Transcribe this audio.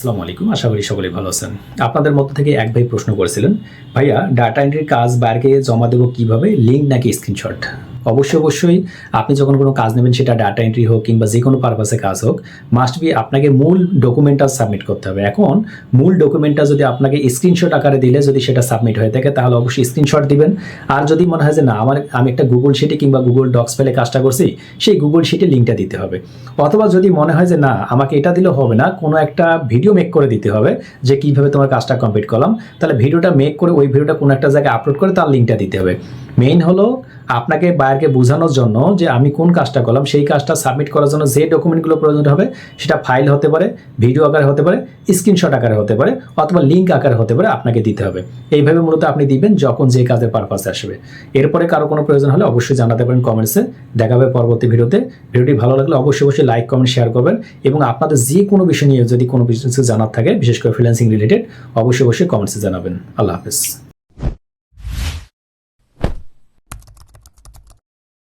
আসসালামু আলাইকুম, আশা করি সকলে ভালো আছেন। আপনাদের মধ্য থেকে এক ভাই প্রশ্ন করেছিলেন, ভাইয়া ডাটা এন্ট্রির কাজ বাইরে জমা দেবো কীভাবে? লিঙ্ক নাকি স্ক্রিনশট অবশ্যই অবশ্যই আপনি যখন কোনো কাজ নেবেন, সেটা ডাটা এন্ট্রি হোক কিংবা যে কোনো পারপাসে কাজ হোক মাস্ট বি আপনাকে মূল ডকুমেন্টটা সাবমিট করতে হবে। এখন মূল ডকুমেন্টটা যদি আপনাকে স্ক্রিনশট আকারে দিলে যদি সেটা সাবমিট হয়ে থাকে, তাহলে অবশ্যই স্ক্রিনশট দিবেন। আর যদি মনে হয় যে না, আমার, আমি একটা গুগল শিটে কিংবা গুগল ডক্স ফেলে কাজটা করছি, সেই গুগল শিটে লিঙ্কটা দিতে হবে। অথবা যদি মনে হয় যে না, আমাকে এটা দিলে হবে না, কোনো একটা ভিডিও মেক করে দিতে হবে যে কীভাবে তোমার কাজটা কমপ্লিট করলাম, তাহলে ভিডিওটা মেক করে ওই ভিডিওটা কোনো একটা জায়গায় আপলোড করে তার লিঙ্কটা দিতে হবে। মেইন হলো আপনাকে, বায়ারকে বোঝানোর জন্য যে আমি কোন কাজটা করলাম, সেই কাজটা সাবমিট করার জন্য যে ডকুমেন্টগুলো প্রয়োজন হবে, সেটা ফাইল হতে পারে, ভিডিও আকারে হতে পারে, স্ক্রিনশট আকারে হতে পারে, অথবা লিঙ্ক আকারে হতে পারে আপনাকে দিতে হবে। এইভাবে মূলত আপনি দিবেন যখন যে কাজের পারপাস আসবে। এরপরে কারও কোনো প্রয়োজন হলে অবশ্যই জানাতে পারেন কমেন্টসে দেখাবে পরবর্তী ভিডিওতে। ভিডিওটি ভালো লাগলে অবশ্যই অবশ্যই লাইক কমেন্ট শেয়ার করবেন এবং আপনাদের যে কোনো বিষয় নিয়ে যদি কোনো কিছু জানার থাকে, বিশেষ করে ফ্রিল্যান্সিং রিলেটেড অবশ্যই অবশ্যই কমেন্টসে জানাবেন। আল্লাহ হাফেজ।